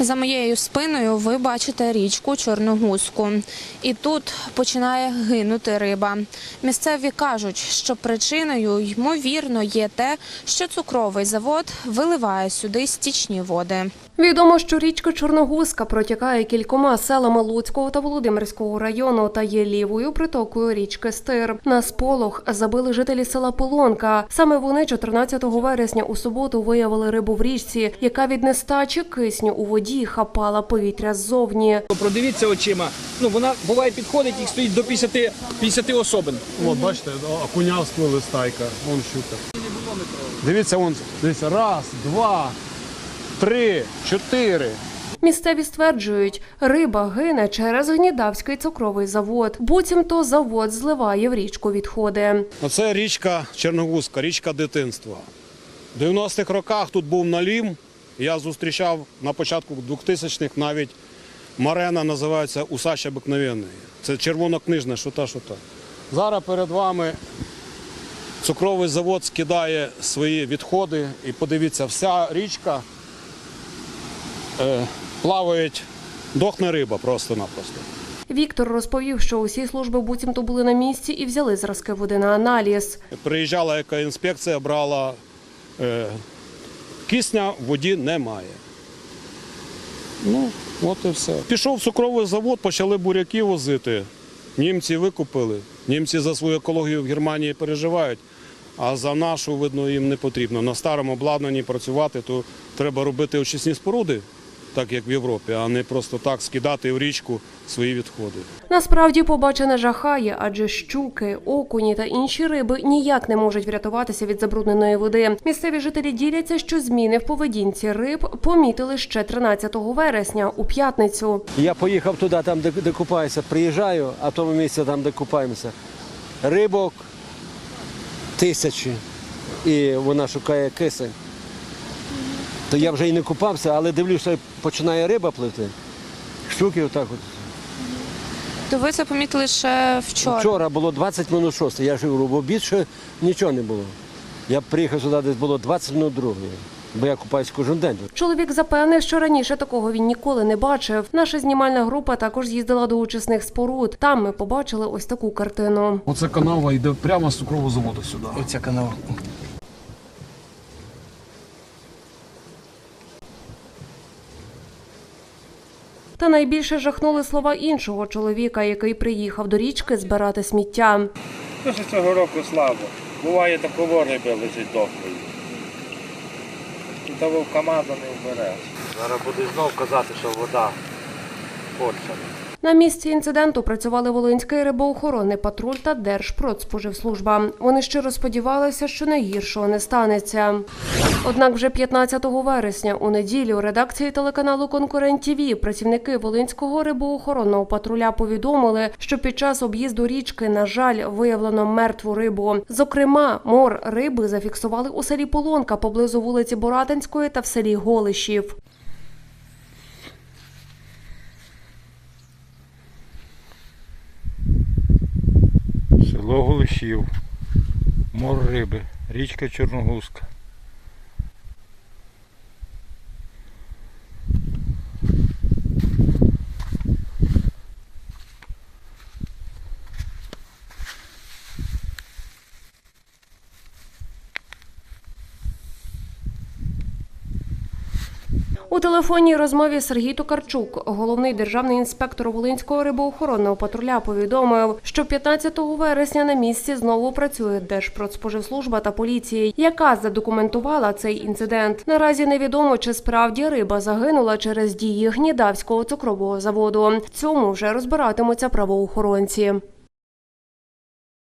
За моєю спиною ви бачите річку Чорногузку, І тут починає гинути риба. Місцеві кажуть, що причиною ймовірно є те, що цукровий завод виливає сюди стічні води. Відомо, що річка Чорногузька протікає кількома селами Луцького та Володимирського району та є лівою притокою річки Стир. На сполох забили жителі села Полонка. Саме вони 14 вересня у суботу виявили рибу в річці, яка від нестачі кисню у воді хапала повітря ззовні. Продивіться очима. Ну вона буває підходить, їх стоїть до 50, 50 особин. От бачите, окуня сплили стайка, вон щука. Дивіться, вон, дивіться, раз, два, три, чотири. Місцеві стверджують, риба гине через гнідавський цукровий завод. Буцімто завод зливає в річку відходи. Оце річка Черногузька, річка дитинства. В 90-х роках тут був налім. Я зустрічав на початку 2000-х навіть марена називається Усач обикновенний. Це червонокнижне, що та, що та. Зараз перед вами цукровий завод скидає свої відходи. І подивіться, вся річка е, плаває, дохне риба просто-напросто. Віктор розповів, що усі служби буцімто були на місці і взяли зразки води на аналіз. Приїжджала екоінспекція, брала е, кисня в воді немає. Ну, от і все. Пішов цукровий завод, почали буряки возити. Німці викупили. Німці за свою екологію в Германії переживають, а за нашу, видно, їм не потрібно. На старому обладнанні працювати, то треба робити очисні споруди, так як в Європі, а не просто так скидати в річку свої відходи. Насправді побачене жахає, адже щуки, окуні та інші риби ніяк не можуть врятуватися від забрудненої води. Місцеві жителі діляться, що зміни в поведінці риб помітили ще 13 вересня у п'ятницю. Я поїхав туди, там, де, де купаюся, приїжджаю, а в тому місці, там, де купаємося. Рибок тисячі. І вона шукає кисень. То я вже і не купався, але дивлюся, починає риба пливти. Щуки отак от. То ви це помітили ще вчора. Вчора було 20 минут 6, я ж говорю, в обід ще нічого не було. Я приїхав сюди, десь було 20 минут другої, бо я купаюся кожен день. Чоловік запевнив, що раніше такого він ніколи не бачив. Наша знімальна група також з'їздила до очисних споруд. Там ми побачили ось таку картину. Оце канава йде прямо з цукрового заводу сюди. Оця канава. Та найбільше жахнули слова іншого чоловіка, який приїхав до річки збирати сміття. Дуже цього року слабо. Буває такого риби лежить дохлою. І того в команду не вбереш. Зараз буде знов казати, що вода Польща. На місці інциденту працювали Волинський рибоохоронний патруль та Держпродспоживслужба. Вони щиро сподівалися, що найгіршого не станеться. Однак вже 15 вересня у неділю редакції телеканалу Конкурент ТІВІ працівники Волинського рибоохоронного патруля повідомили, що під час об'їзду річки, на жаль, виявлено мертву рибу. Зокрема, мор риби зафіксували у селі Полонка поблизу вулиці Боратинської та в селі Голишів. Село Голишів, мор риби, річка Чорногузка. У телефонній розмові Сергій Токарчук, головний державний інспектор Волинського рибоохоронного патруля, повідомив, що 15 вересня на місці знову працює Держпродспоживслужба та поліція, яка задокументувала цей інцидент. Наразі невідомо, чи справді риба загинула через дії гнідавського цукрового заводу. Цьому вже розбиратимуться правоохоронці.